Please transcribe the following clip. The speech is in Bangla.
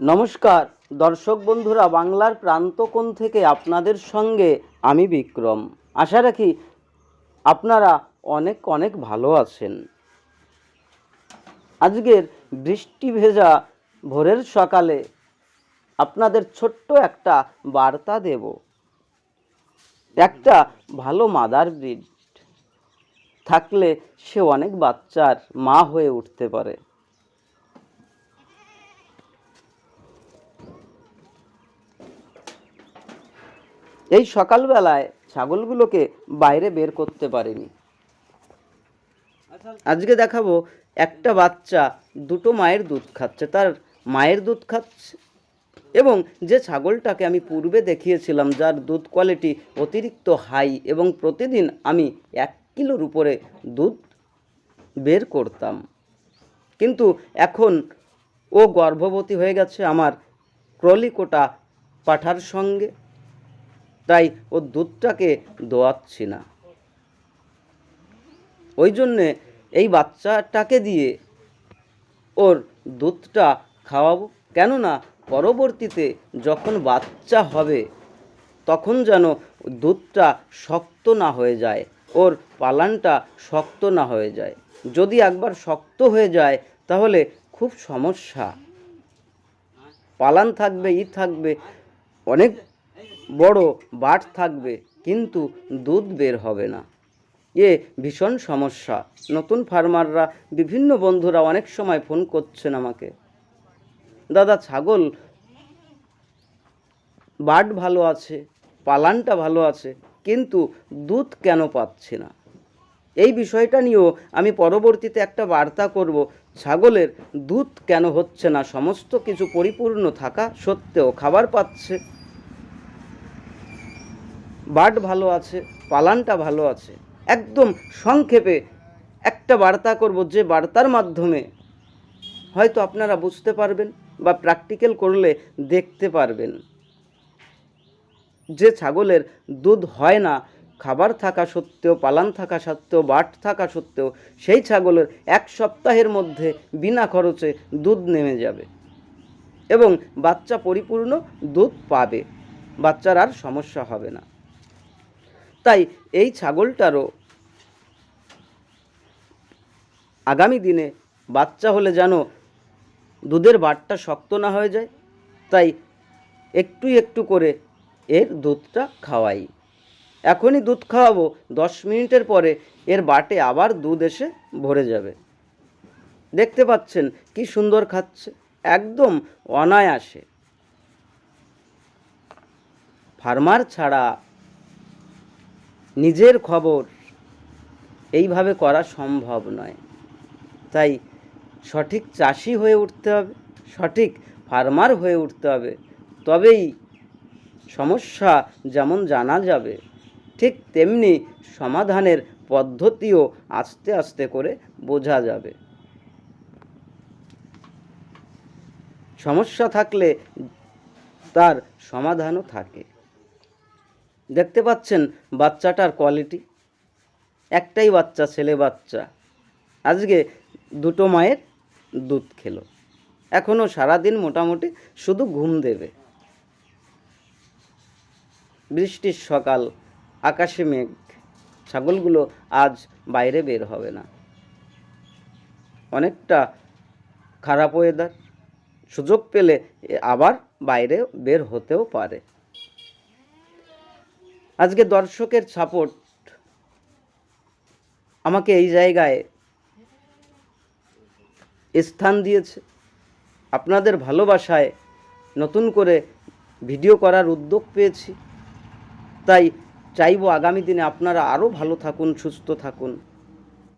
নমস্কার, দর্শক বন্ধুরা, বাংলার প্রান্তকোণ থেকে আপনাদের সঙ্গে আমি বিক্রম। আশা রাখি আপনারা অনেক অনেক ভালো আছেন। আজকের বৃষ্টি ভেজা ভোরের সকালে আপনাদের ছোট্ট একটা বার্তা দেব। একটা ভালো মাদার ব্রিড থাকলে সে অনেক বাচ্চার মা হয়ে উঠতে পারে। এই সকালবেলায় ছাগলগুলোকে বাইরে বের করতে পারিনি। আজকে দেখাবো একটা বাচ্চা দুটো মায়ের দুধ খাচ্ছে, তার মায়ের দুধ খাচ্ছে এবং যে ছাগলটাকে আমি পূর্বে দেখিয়েছিলাম যার দুধ কোয়ালিটি অতিরিক্ত হাই এবং প্রতিদিন আমি এক কিলোর উপরে দুধ বের করতাম। কিন্তু এখন ও গর্ভবতী হয়ে গেছে আমার ক্রলিকোটা পাঠার সঙ্গে। তাই ও দুধটাকে দোয়াচ্ছি না। ওই জন্যে এই বাচ্চাটাকে দিয়ে ওর দুধটা খাওয়াবো। কেননা পরবর্তীতে যখন বাচ্চা হবে, তখন যেন দুধটা শক্ত না হয়ে যায়, ওর পালানটা শক্ত না হয়ে যায়। যদি একবার শক্ত হয়ে যায়, তাহলে খুব সমস্যা। পালান থাকবে, ই থাকবে, অনেক বড় বাট থাকবে, কিন্তু দুধ বের হবে না। এ ভীষণ সমস্যা। নতুন ফার্মাররা, বিভিন্ন বন্ধুরা অনেক সময় ফোন করছেন আমাকে। দাদা, ছাগল বাট ভালো আছে, পালানটা ভালো আছে, কিন্তু দুধ কেন পাচ্ছে না? এই বিষয়টা নিয়েও আমি পরবর্তীতে একটা বার্তা করব। ছাগলের দুধ কেন হচ্ছে না? সমস্ত কিছু পরিপূর্ণ থাকা সত্ত্বেও খাবার পাচ্ছে। বাট ভালো আছে, পালানটা ভালো আছে। একদম সংক্ষেপে একটা বার্তা করব যে বার্তার মাধ্যমে হয়তো আপনারা বুঝতে পারবেন বা প্র্যাকটিক্যাল করলে দেখতে পারবেন যে ছাগলের দুধ হয় না, খাবার থাকা সত্ত্বেও, পালান থাকা সত্ত্বেও, বাট থাকা সত্ত্বেও সেই ছাগলের এক সপ্তাহের মধ্যে বিনা খরচে দুধ নেমে যাবে এবং বাচ্চা পরিপূর্ণ দুধ পাবে। বাচ্চার আর সমস্যা হবে না। তাই এই ছাগলটারও আগামী দিনে বাচ্চা হলে যেন দুধের বাটটা শক্ত না হয়ে যায়, তাই একটু একটু করে এর দুধটা খাওয়াই। এখনই দুধ খাওয়াবো, দশ মিনিটের পরে এর বাটে আবার দুধ এসে ভরে যাবে। দেখতে পাচ্ছেন কি সুন্দর খাচ্ছে, একদম অনায়াসে। ফার্মার ছাড়া নিজের খবর এইভাবে করা সম্ভব নয়। তাই সঠিক চাষি হয়ে উঠতে হবে, সঠিক ফার্মার হয়ে উঠতে হবে। তবেই সমস্যা যেমন জানা যাবে, ঠিক তেমনি সমাধানের পদ্ধতিও আস্তে আস্তে করে বোঝা যাবে। সমস্যা থাকলে তার সমাধানও থাকে। দেখতে পাচ্ছেন বাচ্চাটার কোয়ালিটি একটাই বাচ্চা, ছেলে বাচ্চা। আজকে দুটো মায়ের দুধ খেলো। এখনও সারাদিন মোটামুটি শুধু ঘুম দেবে। বৃষ্টির সকাল, আকাশে মেঘ, ছাগলগুলো আজ বাইরে বের হবে না। অনেকটা খারাপ ওয়েদার সুযোগ পেলে আবার বাইরে বের হতেও পারে। আজকে দর্শকের সাপোর্ট আমাকে এই জায়গায় স্থান দিয়েছে। আপনাদের ভালোবাসায় নতুন করে ভিডিও করার উদ্যোগ পেয়েছি। তাই চাইব আগামী দিনে আপনারা আরও ভালো থাকুন, সুস্থ থাকুন।